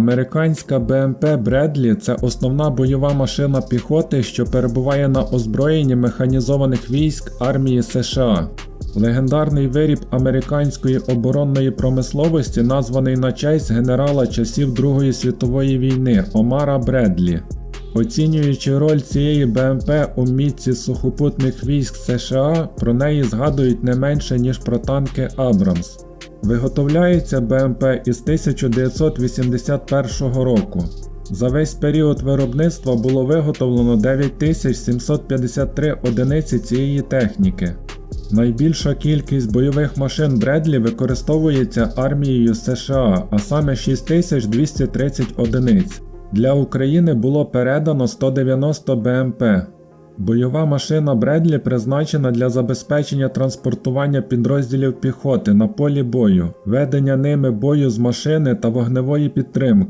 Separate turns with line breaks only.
Американська БМП Бредлі це основна бойова машина піхоти, що перебуває на озброєнні механізованих військ армії США. Легендарний виріб американської оборонної промисловості, названий на честь генерала часів Другої світової війни Омара Бредлі. Оцінюючи роль цієї БМП у мітці сухопутних військ США, про неї згадують не менше ніж про танки Абрамс. Виготовляється БМП із 1981 року. За весь період виробництва було виготовлено 9753 одиниці цієї техніки. Найбільша кількість бойових машин Бредлі використовується армією США, а саме 6230 одиниць. Для України було передано 190 БМП. Бойова машина Бредлі призначена для забезпечення транспортування підрозділів піхоти на полі бою, ведення ними бою з машини та вогневої підтримки.